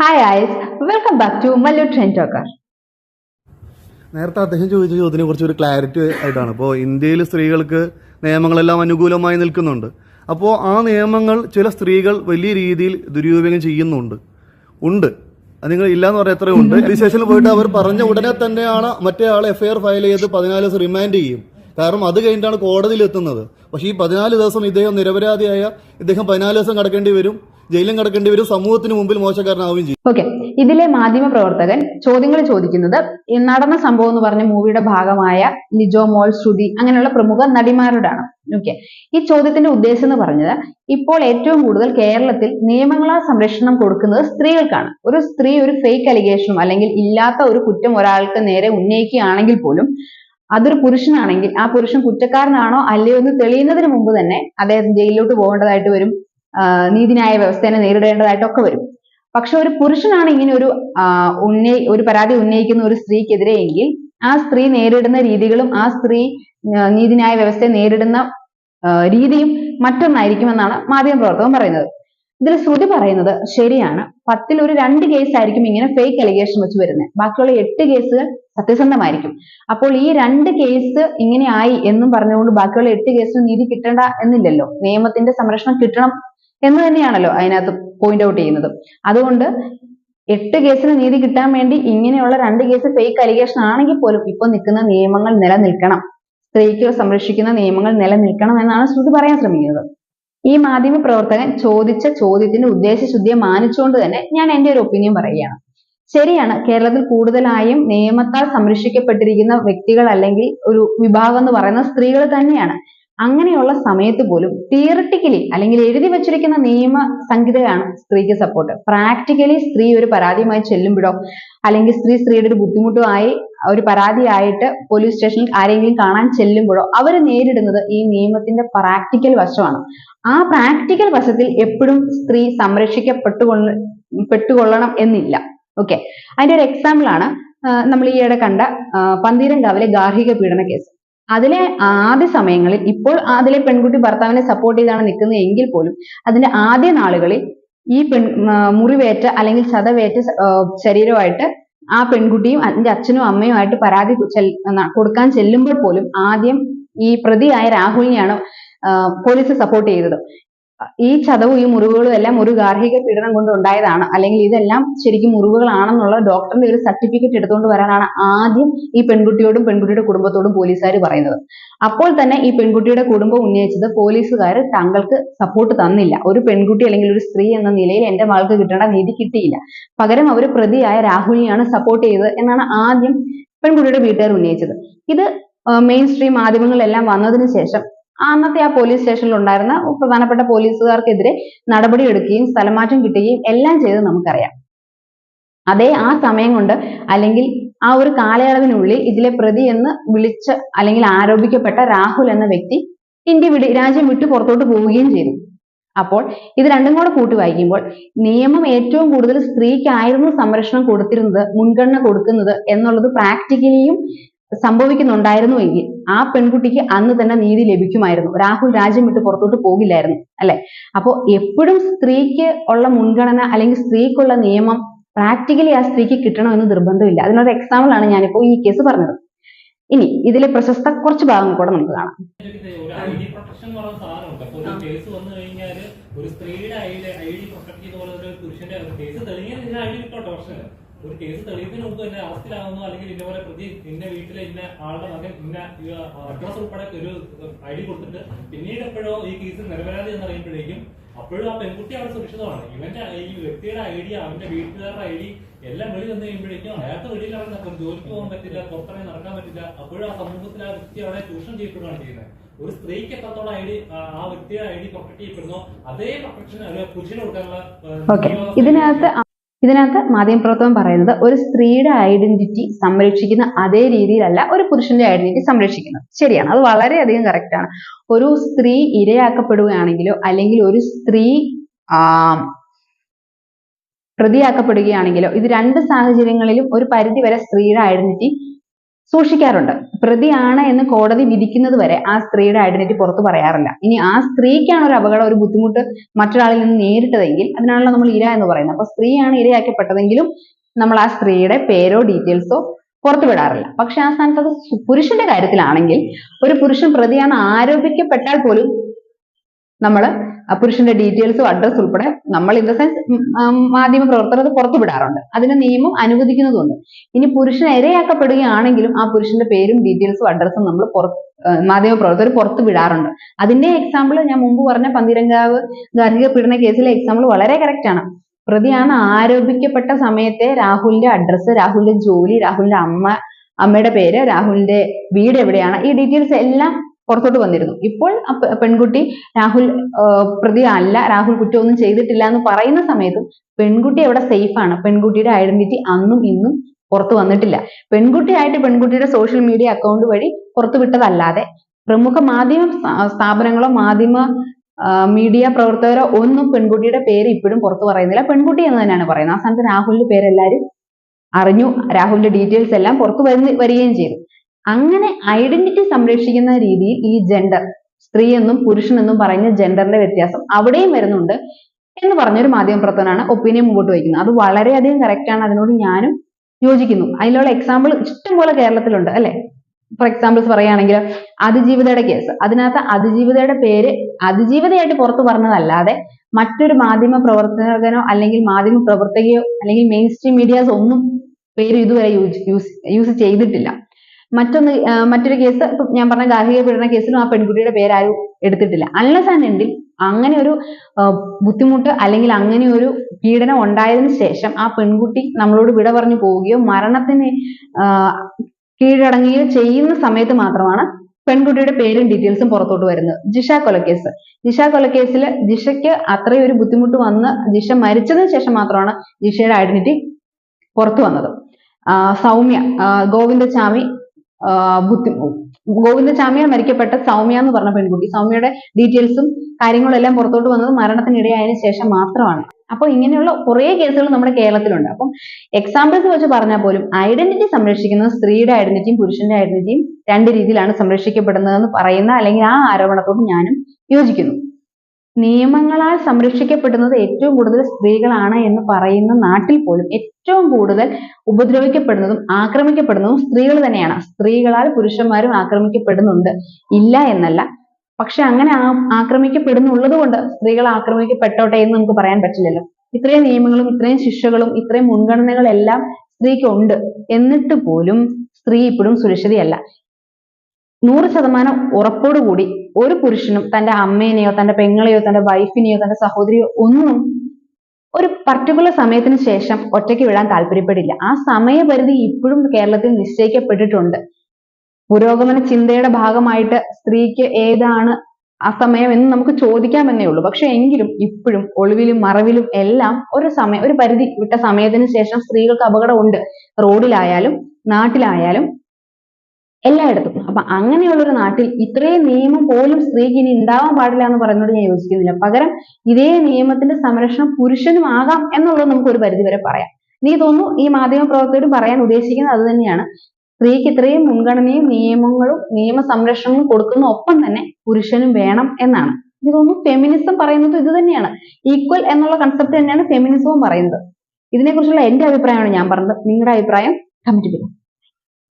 Hi guys welcome back to Mallu train talker നേരത്തെ അദ്ദേഹം ചോദിച്ച ചോദ്യത്തിനെ കുറിച്ച് ഒരു ക്ലാരിറ്റി ആയിട്ടാണ്. ഇപ്പോൾ ഇന്ത്യയിൽ സ്ത്രീകൾക്ക് നിയമങ്ങളെല്ലാം അനുകൂലമായി നിൽക്കുന്നുണ്ട്. അപ്പോൾ ആ നിയമങ്ങൾ ചില സ്ത്രീകൾ വലിയ രീതിയിൽ ദുരുപയോഗം ചെയ്യുന്നുണ്ട്. ഉണ്ട്. അത് നിങ്ങൾ ഇല്ലാന്ന് പറയാൻ എത്രയും ഉണ്ട്. രജിസ്ട്രേഷനിൽ പോയിട്ട് അവർ പറഞ്ഞ ഉടനെ തന്നെയാണ് മറ്റേ ആൾ എഫ്ഐആർ ഫയൽ ചെയ്ത് പതിനാല് ദിവസം റിമാൻഡ് ചെയ്യും. കാരണം അത് കഴിഞ്ഞിട്ടാണ് കോടതിയിൽ എത്തുന്നത്. പക്ഷേ ഈ പതിനാല് ദിവസം ഇദ്ദേഹം നിരപരാധിയായ ഇദ്ദേഹം പതിനാല് ദിവസം കടക്കേണ്ടി വരും. ജയിലിലും കിടക്കേണ്ടി വരും സമൂഹത്തിന് മുമ്പിൽ മോശക്കാരനാവുകയും ചെയ്യും. ഓക്കെ ഇതിലെ മാധ്യമ പ്രവർത്തകൻ ചോദ്യങ്ങൾ ചോദിക്കുന്നത് നടന്ന സംഭവം എന്ന് പറഞ്ഞ മൂവിയുടെ ഭാഗമായ ലിജോ മോൾ ശ്രുതി അങ്ങനെയുള്ള പ്രമുഖ നടിമാരോടാണ്. ഓക്കെ ഈ ചോദ്യത്തിന്റെ ഉദ്ദേശം എന്ന് പറഞ്ഞത് ഇപ്പോൾ ഏറ്റവും കൂടുതൽ കേരളത്തിൽ നിയമങ്ങളാൽ സംരക്ഷണം കൊടുക്കുന്നത് സ്ത്രീകൾക്കാണ്. ഒരു സ്ത്രീ ഒരു ഫേക്ക് അലിഗേഷനും അല്ലെങ്കിൽ ഇല്ലാത്ത ഒരു കുറ്റം ഒരാൾക്ക് നേരെ ഉന്നയിക്കുകയാണെങ്കിൽ പോലും അതൊരു പുരുഷനാണെങ്കിൽ ആ പുരുഷൻ കുറ്റക്കാരനാണോ അല്ലയോ എന്ന് തെളിയുന്നതിന് മുമ്പ് തന്നെ അദ്ദേഹം ജയിലിലോട്ട് പോകേണ്ടതായിട്ട് വരും. നീതിന്യായ വ്യവസ്ഥയെ നേരിടേണ്ടതായിട്ടൊക്കെ വരും. പക്ഷെ ഒരു പുരുഷനാണ് ഇങ്ങനെ ഒരു ഉന്നയി ഒരു പരാതി ഉന്നയിക്കുന്ന ഒരു സ്ത്രീക്കെതിരെ എങ്കിൽ ആ സ്ത്രീ നേരിടുന്ന രീതികളും ആ സ്ത്രീ നീതിന്യായ വ്യവസ്ഥയെ നേരിടുന്ന രീതിയും മറ്റൊന്നായിരിക്കുമെന്നാണ് മാധ്യമപ്രവർത്തകൻ പറയുന്നത്. ഇതിൽ ശ്രുതി പറയുന്നത് ശരിയാണ്. പത്തിൽ ഒരു രണ്ട് കേസ് ആയിരിക്കും ഇങ്ങനെ ഫേക്ക് അലിഗേഷൻ വെച്ച് വരുന്നത്. ബാക്കിയുള്ള എട്ട് കേസുകൾ സത്യസന്ധമായിരിക്കും. അപ്പോൾ ഈ രണ്ട് കേസ് ഇങ്ങനെ ആയി എന്നും പറഞ്ഞുകൊണ്ട് ബാക്കിയുള്ള എട്ട് കേസിന് നീതി കിട്ടേണ്ട എന്നില്ലല്ലോ. നിയമത്തിന്റെ സംരക്ഷണം കിട്ടണം എന്ന് തന്നെയാണല്ലോ അതിനകത്ത് പോയിന്റ് ഔട്ട് ചെയ്യുന്നത്. അതുകൊണ്ട് എട്ട് കേസിന് നീതി കിട്ടാൻ വേണ്ടി ഇങ്ങനെയുള്ള രണ്ട് കേസ് ഫേക്ക് അലിഗേഷൻ ആണെങ്കിൽ പോലും ഇപ്പൊ നിൽക്കുന്ന നിയമങ്ങൾ നിലനിൽക്കണം. സ്ത്രീക്ക് സംരക്ഷിക്കുന്ന നിയമങ്ങൾ നിലനിൽക്കണം എന്നാണ് ശ്രുതി പറയാൻ ശ്രമിക്കുന്നത്. ഈ മാധ്യമ പ്രവർത്തകൻ ചോദിച്ച ചോദ്യത്തിന്റെ ഉദ്ദേശശുദ്ധിയെ മാനിച്ചുകൊണ്ട് തന്നെ ഞാൻ എന്റെ ഒരു ഒപ്പീനിയൻ പറയുകയാണ്. ശരിയാണ് കേരളത്തിൽ കൂടുതലായും നിയമത്താൽ സംരക്ഷിക്കപ്പെട്ടിരിക്കുന്ന വ്യക്തികൾ അല്ലെങ്കിൽ ഒരു വിഭാഗം എന്ന് പറയുന്ന സ്ത്രീകൾ തന്നെയാണ്. അങ്ങനെയുള്ള സമയത്ത് പോലും തിയറിറ്റിക്കലി അല്ലെങ്കിൽ എഴുതി വച്ചിരിക്കുന്ന നിയമ സംഹിതയാണ് സ്ത്രീക്ക് സപ്പോർട്ട് പ്രാക്ടിക്കലി സ്ത്രീ ഒരു പരാതിയുമായി ചെല്ലുമ്പോഴോ അല്ലെങ്കിൽ സ്ത്രീ സ്ത്രീയുടെ ഒരു ബുദ്ധിമുട്ടുമായി ഒരു പരാതിയായിട്ട് പോലീസ് സ്റ്റേഷനിൽ ആരെങ്കിലും കാണാൻ ചെല്ലുമ്പോഴോ അവർ നേരിടുന്നത് ഈ നിയമത്തിന്റെ പ്രാക്ടിക്കൽ വശമാണ്. ആ പ്രാക്ടിക്കൽ വശത്തിൽ എപ്പോഴും സ്ത്രീ സംരക്ഷിക്കപ്പെട്ടുകൊള്ള പെട്ടുകൊള്ളണം എന്നില്ല. ഓക്കെ അതിന്റെ ഒരു എക്സാമ്പിൾ ആണ് നമ്മൾ ഈയിടെ കണ്ട പന്തീരങ്കാവിലെ ഗാർഹിക പീഡന കേസ്. അതിലെ ആദ്യ സമയങ്ങളിൽ ഇപ്പോൾ അതിലെ പെൺകുട്ടി ഭർത്താവിനെ സപ്പോർട്ട് ചെയ്താണ് നിൽക്കുന്നത് എങ്കിൽ പോലും അതിന്റെ ആദ്യ നാളുകളിൽ ഈ പെൺ മുറിവേറ്റ അല്ലെങ്കിൽ ചതവേറ്റ ശരീരമായിട്ട് ആ പെൺകുട്ടിയും അതിന്റെ അച്ഛനും അമ്മയും ആയിട്ട് പരാതി കൊടുക്കാൻ ചെല്ലുമ്പോൾ പോലും ആദ്യം ഈ പ്രതിയായ രാഹുലിനെയാണ് പോലീസ് സപ്പോർട്ട് ചെയ്തത്. ഈ ചതവും ഈ മുറിവുകളും എല്ലാം ഒരു ഗാർഹിക പീഡനം കൊണ്ട് ഉണ്ടായതാണ്. അല്ലെങ്കിൽ ഇതെല്ലാം ശരിക്കും മുറിവുകളാണെന്നുള്ള ഡോക്ടറിന്റെ ഒരു സർട്ടിഫിക്കറ്റ് എടുത്തുകൊണ്ട് വരാനാണ് ആദ്യം ഈ പെൺകുട്ടിയോടും പെൺകുട്ടിയുടെ കുടുംബത്തോടും പോലീസുകാർ പറയുന്നത്. അപ്പോൾ തന്നെ ഈ പെൺകുട്ടിയുടെ കുടുംബം ഉന്നയിച്ചത് പോലീസുകാർ താങ്കൾക്ക് സപ്പോർട്ട് തന്നില്ല. ഒരു പെൺകുട്ടി അല്ലെങ്കിൽ ഒരു സ്ത്രീ എന്ന നിലയിൽ എന്റെ മകൾക്ക് കിട്ടേണ്ട നീതി കിട്ടിയില്ല. പകരം അവർ പ്രതിയായ രാഹുലിനെയാണ് സപ്പോർട്ട് ചെയ്തത് എന്നാണ് ആദ്യം പെൺകുട്ടിയുടെ വീട്ടുകാർ ഉന്നയിച്ചത്. ഇത് മെയിൻ സ്ട്രീം മാധ്യമങ്ങളിലെല്ലാം വന്നതിന് ശേഷം അന്നത്തെ ആ പോലീസ് സ്റ്റേഷനിൽ ഉണ്ടായിരുന്ന പ്രധാനപ്പെട്ട പോലീസുകാർക്കെതിരെ നടപടി എടുക്കുകയും സ്ഥലമാറ്റം കിട്ടുകയും എല്ലാം ചെയ്ത് നമുക്കറിയാം. അതേ ആ സമയം കൊണ്ട് അല്ലെങ്കിൽ ആ ഒരു കാലയളവിനുള്ളിൽ ഇതിലെ പ്രതി എന്ന് വിളിച്ച് അല്ലെങ്കിൽ ആരോപിക്കപ്പെട്ട രാഹുൽ എന്ന വ്യക്തി ഇന്ത്യ വിട്ട് രാജ്യം വിട്ടു പുറത്തോട്ട് പോവുകയും ചെയ്തു. അപ്പോൾ ഇത് രണ്ടും കൂടെ കൂട്ടി വായിക്കുമ്പോൾ നിയമം ഏറ്റവും കൂടുതൽ സ്ത്രീക്കായിരുന്നു സംരക്ഷണം കൊടുത്തിരുന്നത് മുൻഗണന കൊടുക്കുന്നത് എന്നുള്ളത് പ്രാക്ടിക്കലിയും സംഭവിക്കുന്നുണ്ടായിരുന്നു എങ്കിൽ ആ പെൺകുട്ടിക്ക് അന്ന് തന്നെ നീതി ലഭിക്കുമായിരുന്നു. രാഹുൽ രാജ്യം വിട്ട് പുറത്തോട്ട് പോകില്ലായിരുന്നു അല്ലെ? അപ്പോ എപ്പോഴും സ്ത്രീക്ക് ഉള്ള മുൻഗണന അല്ലെങ്കിൽ സ്ത്രീക്കുള്ള നിയമം പ്രാക്ടിക്കലി ആ സ്ത്രീക്ക് കിട്ടണം കിട്ടണമെന്ന് നിർബന്ധമില്ല. അതിനൊരു എക്സാമ്പിൾ ആണ് ഞാനിപ്പോ ഈ കേസ് പറഞ്ഞത്. ഇനി ഇതിലെ പ്രശസ്ത കുറച്ച് ഭാഗം കൂടെ നമുക്ക് കാണാം. ഒരു പ്രൊട്ടക്ഷൻ എന്ന് സ്ത്രീയുടെ ഒരു പുരുഷന്റെ കേസ് പക്ഷേ ഒരു കേസ് തെളിയുന്നതിന് മുമ്പ് തന്നെ അറസ്റ്റിലാവുന്നു അല്ലെങ്കിൽ ഇന്നപോലെ പ്രതി ഇന്ന വീട്ടിലെ ഇന്ന ആളുടെ മകൻ ഇന്ന അഡ്രസ് ഉൾപ്പെടെ ഒരു ഐ ഡി കൊടുത്തിട്ട് പിന്നീട് എപ്പോഴോ ഈ കേസ് നിരപരാധി എന്ന് അറിയുമ്പോഴേക്കും അപ്പോഴും ആ പെൺകുട്ടി അവിടെ സുരക്ഷിതമാണ്. ഇവന്റെ ഈ വ്യക്തിയുടെ ഐ ഡി അവന്റെ വീട്ടുകാരുടെ ഐ ഡി എല്ലാം വെളി വന്നു കഴിയുമ്പോഴേക്കും അയാൾക്ക് വെളിയിൽ അവിടെ ജോലിക്ക് പോകാൻ പറ്റില്ല പുറത്തിറങ്ങി നടക്കാൻ പറ്റില്ല അപ്പോഴും ആ സമൂഹത്തിൽ ആ വ്യക്തി അവിടെ ചൂഷണം ചെയ്യപ്പെടുകയാണ് ചെയ്യുന്നത്. ഒരു സ്ത്രീക്ക് എത്രത്തോളം ഐ ഡി ആ വ്യക്തിയുടെ ഐ ഡി പ്രൊട്ടക്ട് ചെയ്യപ്പെടുന്നോ അതേ പ്രൊട്ടക്ഷൻ പുരുഷന് കൊടുക്കാനുള്ള ഇതിനകത്ത് ഇതിനകത്ത് മാധ്യമപ്രവർത്തകൻ പറയുന്നത് ഒരു സ്ത്രീയുടെ ഐഡന്റിറ്റി സംരക്ഷിക്കുന്ന അതേ രീതിയിലല്ല ഒരു പുരുഷന്റെ ഐഡന്റിറ്റി സംരക്ഷിക്കുന്നത്. ശരിയാണ്. അത് വളരെയധികം കറക്റ്റ് ആണ്. ഒരു സ്ത്രീ ഇരയാക്കപ്പെടുകയാണെങ്കിലോ അല്ലെങ്കിൽ ഒരു സ്ത്രീ പ്രതിയാക്കപ്പെടുകയാണെങ്കിലോ ഇത് രണ്ട് സാഹചര്യങ്ങളിലും ഒരു പരിധി വരെ സ്ത്രീയുടെ ഐഡന്റിറ്റി സൂക്ഷിക്കാറുണ്ട്. പ്രതിയാണ് എന്ന് കോടതി വിധിക്കുന്നത് വരെ ആ സ്ത്രീയുടെ ഐഡന്റിറ്റി പുറത്തു പറയാറില്ല. ഇനി ആ സ്ത്രീക്കാണ് ഒരു അപകടം ഒരു ബുദ്ധിമുട്ട് മറ്റൊരാളിൽ നിന്ന് നേരിട്ടതെങ്കിൽ അതിനാണല്ലോ നമ്മൾ ഇര എന്ന് പറയുന്നത്. അപ്പൊ സ്ത്രീയാണ് ഇരയാക്കപ്പെട്ടതെങ്കിലും നമ്മൾ ആ സ്ത്രീയുടെ പേരോ ഡീറ്റെയിൽസോ പുറത്തുവിടാറില്ല. പക്ഷെ ആ സ്ഥാനത്ത് അത് പുരുഷന്റെ കാര്യത്തിലാണെങ്കിൽ ഒരു പുരുഷൻ പ്രതിയാണ് ആരോപിക്കപ്പെട്ടാൽ പോലും നമ്മൾ പുരുഷന്റെ ഡീറ്റെയിൽസും അഡ്രസ് ഉൾപ്പെടെ നമ്മൾ ഇൻ ദ സെൻസ് മാധ്യമ പ്രവർത്തകർ അത് പുറത്തു വിടാറുണ്ട്. അതിന് നിയമം അനുവദിക്കുന്നതുണ്ട്. ഇനി പുരുഷൻ ഇരയാക്കപ്പെടുകയാണെങ്കിലും ആ പുരുഷന്റെ പേരും ഡീറ്റെയിൽസും അഡ്രസ്സും നമ്മൾ പുറത്ത് മാധ്യമ പ്രവർത്തകർ പുറത്തു വിടാറുണ്ട്. അതിന്റെ എക്സാമ്പിൾ ഞാൻ മുമ്പ് പറഞ്ഞ പന്തിരങ്കാവ് ഗാർഹിക പീഡന കേസിലെ എക്സാമ്പിൾ വളരെ കറക്റ്റ് ആണ്. പ്രതിയാണ് ആരോപിക്കപ്പെട്ട സമയത്തെ രാഹുലിന്റെ അഡ്രസ്സ് രാഹുലിന്റെ ജോലി രാഹുലിന്റെ അമ്മ അമ്മയുടെ പേര് രാഹുലിന്റെ വീട് എവിടെയാണ്? ഈ ഡീറ്റെയിൽസ് എല്ലാം പുറത്തോട്ട് വന്നിരുന്നു. ഇപ്പോൾ പെൺകുട്ടി രാഹുൽ പ്രതി അല്ല രാഹുൽ കുറ്റമൊന്നും ചെയ്തിട്ടില്ല എന്ന് പറയുന്ന സമയത്തും പെൺകുട്ടി അവിടെ സേഫ് ആണ്. പെൺകുട്ടിയുടെ ഐഡന്റിറ്റി അന്നും ഇന്നും പുറത്തു വന്നിട്ടില്ല. പെൺകുട്ടിയായിട്ട് പെൺകുട്ടിയുടെ സോഷ്യൽ മീഡിയ അക്കൗണ്ട് വഴി പുറത്തു വിട്ടതല്ലാതെ പ്രമുഖ മാധ്യമ സ്ഥാപനങ്ങളോ മാധ്യമ മീഡിയ പ്രവർത്തകരോ ഒന്നും പെൺകുട്ടിയുടെ പേര് ഇപ്പോഴും പുറത്തു പറയുന്നില്ല. പെൺകുട്ടി എന്ന് തന്നെയാണ് പറയുന്നത്. ആ സ്ഥാനത്ത് രാഹുലിന്റെ പേര് അറിഞ്ഞു. രാഹുലിന്റെ ഡീറ്റെയിൽസ് എല്ലാം പുറത്തു വരുന്ന വരികയും ചെയ്തു. അങ്ങനെ ഐഡന്റിറ്റി സംരക്ഷിക്കുന്ന രീതിയിൽ ഈ ജെൻഡർ സ്ത്രീ എന്നും പുരുഷൻ എന്നും പറയുന്ന ജെൻഡറിന്റെ വ്യത്യാസം അവിടെയും വരുന്നുണ്ട് എന്ന് പറഞ്ഞൊരു മാധ്യമ പ്രവർത്തനമാണ് ഒപ്പീനിയൻ മുമ്പോട്ട് വയ്ക്കുന്നത്. അത് വളരെയധികം കറക്റ്റ് ആണ്. അതിനോട് ഞാനും യോജിക്കുന്നു. അതിലുള്ള എക്സാമ്പിൾ ഇഷ്ടംപോലെ കേരളത്തിലുണ്ട് അല്ലെ? ഫോർ എക്സാമ്പിൾസ് പറയുകയാണെങ്കിൽ അതിജീവിതയുടെ കേസ്. അതിനകത്ത് അതിജീവിതയുടെ പേര് അതിജീവിതയായിട്ട് പുറത്തു പറഞ്ഞതല്ലാതെ മറ്റൊരു മാധ്യമ പ്രവർത്തകനോ അല്ലെങ്കിൽ മാധ്യമ പ്രവർത്തകയോ അല്ലെങ്കിൽ മെയിൻ സ്ട്രീം മീഡിയാസ് ഒന്നും പേര് ഇതുവരെ യൂസ് യൂസ് യൂസ് ചെയ്തിട്ടില്ല. മറ്റൊന്ന് മറ്റൊരു കേസ് ഞാൻ പറഞ്ഞ ഗാർഹിക പീഡന കേസിലും ആ പെൺകുട്ടിയുടെ പേരാരും എടുത്തിട്ടില്ല. അൺലെസ് ആൻഡ് എൻഡിൽ അങ്ങനെ ഒരു ബുദ്ധിമുട്ട് അല്ലെങ്കിൽ അങ്ങനെ ഒരു പീഡനം ഉണ്ടായതിനു ശേഷം ആ പെൺകുട്ടി നമ്മളോട് വിട പറഞ്ഞു പോവുകയോ മരണത്തിന് കീഴടങ്ങുകയോ ചെയ്യുന്ന സമയത്ത് മാത്രമാണ് പെൺകുട്ടിയുടെ പേരും ഡീറ്റെയിൽസും പുറത്തോട്ട് വരുന്നത്. ജിഷ കൊലക്കേസ്. ജിഷ കൊലക്കേസിൽ ജിഷയ്ക്ക് അത്രയും ഒരു ബുദ്ധിമുട്ട് വന്ന് ജിഷ മരിച്ചതിന് ശേഷം മാത്രമാണ് ജിഷയുടെ ഐഡന്റിറ്റി പുറത്തു വന്നത്. സൗമ്യ ഗോവിന്ദസ്വാമി ബുദ്ധി ഗോവിന്ദചാമിയ മരിക്കപ്പെട്ട സൗമ്യ എന്ന് പറഞ്ഞ പെൺകുട്ടി. സൗമ്യയുടെ ഡീറ്റെയിൽസും കാര്യങ്ങളും എല്ലാം പുറത്തോട്ട് വന്നത് മരണത്തിനിടയായതിനു ശേഷം മാത്രമാണ്. അപ്പൊ ഇങ്ങനെയുള്ള കുറേ കേസുകൾ നമ്മുടെ കേരളത്തിലുണ്ട്. അപ്പം എക്സാമ്പിൾസ് വെച്ച് പറഞ്ഞാൽ പോലും ഐഡന്റിറ്റി സംരക്ഷിക്കുന്നത് സ്ത്രീയുടെ ഐഡന്റിറ്റിയും പുരുഷന്റെ ഐഡന്റിറ്റിയും രണ്ട് രീതിയിലാണ് സംരക്ഷിക്കപ്പെടുന്നതെന്ന് പറയുന്ന അല്ലെങ്കിൽ ആ ആരോപണത്തോട് ഞാനും യോജിക്കുന്നു. നിയമങ്ങളാൽ സംരക്ഷിക്കപ്പെടുന്നത് ഏറ്റവും കൂടുതൽ സ്ത്രീകളാണ് എന്ന് പറയുന്ന നാട്ടിൽ പോലും ഏറ്റവും കൂടുതൽ ഉപദ്രവിക്കപ്പെടുന്നതും ആക്രമിക്കപ്പെടുന്നതും സ്ത്രീകൾ തന്നെയാണ്. സ്ത്രീകളാൽ പുരുഷന്മാരും ആക്രമിക്കപ്പെടുന്നുണ്ട്. ഇല്ല എന്നല്ല. പക്ഷെ അങ്ങനെ ആക്രമിക്കപ്പെടുന്നുള്ളത് കൊണ്ട് സ്ത്രീകൾ ആക്രമിക്കപ്പെട്ടോട്ടെ എന്ന് നമുക്ക് പറയാൻ പറ്റില്ലല്ലോ. ഇത്രയും നിയമങ്ങളും ഇത്രയും ശിക്ഷകളും ഇത്രയും മുൻഗണനകളെല്ലാം സ്ത്രീക്ക് ഉണ്ട്. എന്നിട്ട് പോലും സ്ത്രീ ഇപ്പോഴും സുരക്ഷിതയല്ല. നൂറ് ശതമാനം ഉറപ്പോടുകൂടി ഒരു പുരുഷനും തന്റെ അമ്മേനെയോ തന്റെ പെങ്ങളെയോ തന്റെ വൈഫിനെയോ തന്റെ സഹോദരിയോ ഒന്നും ഒരു പർട്ടിക്കുലർ സമയത്തിന് ശേഷം ഒറ്റയ്ക്ക് വിടാൻ താല്പര്യപ്പെടില്ല. ആ സമയപരിധി ഇപ്പോഴും കേരളത്തിൽ നിശ്ചയിക്കപ്പെട്ടിട്ടുണ്ട്. പുരോഗമന ചിന്തയുടെ ഭാഗമായിട്ട് സ്ത്രീക്ക് ഏതാണ് ആ സമയം എന്ന് നമുക്ക് ചോദിക്കാമെന്നേ ഉള്ളൂ. പക്ഷെ എങ്കിലും ഇപ്പോഴും ഒളിവിലും മറവിലും എല്ലാം ഒരു സമയം ഒരു പരിധി വിട്ട സമയത്തിന് ശേഷം സ്ത്രീകൾക്ക് അപകടമുണ്ട്. റോഡിലായാലും നാട്ടിലായാലും എല്ലായിടത്തും. അപ്പൊ അങ്ങനെയുള്ള ഒരു നാട്ടിൽ ഇത്രയും നിയമം പോലും സ്ത്രീക്ക് ഇനി ഉണ്ടാവാൻ പാടില്ല എന്ന് പറയുന്നത് ഞാൻ യോജിക്കുന്നില്ല. പകരം ഇതേ നിയമത്തിന്റെ സംരക്ഷണം പുരുഷനും ആകാം എന്നുള്ളത് നമുക്ക് ഒരു പരിധി വരെ പറയാം. നീ തോന്നുന്നു ഈ മാധ്യമ പ്രവർത്തകരും പറയാൻ ഉദ്ദേശിക്കുന്നത് അത് തന്നെയാണ്. സ്ത്രീക്ക് ഇത്രയും മുൻഗണനയും നിയമങ്ങളും നിയമ സംരക്ഷണങ്ങളും കൊടുക്കുന്ന ഒപ്പം തന്നെ പുരുഷനും വേണം എന്നാണ്. എനിക്ക് തോന്നുന്നു ഫെമിനിസം പറയുന്നത് ഇത് തന്നെയാണ്. ഈക്വൽ എന്നുള്ള കൺസെപ്റ്റ് തന്നെയാണ് ഫെമിനിസവും പറയുന്നത്. ഇതിനെക്കുറിച്ചുള്ള എന്റെ അഭിപ്രായമാണ് ഞാൻ പറഞ്ഞത്. നിങ്ങളുടെ അഭിപ്രായം കമന്റ് ചെയ്യുക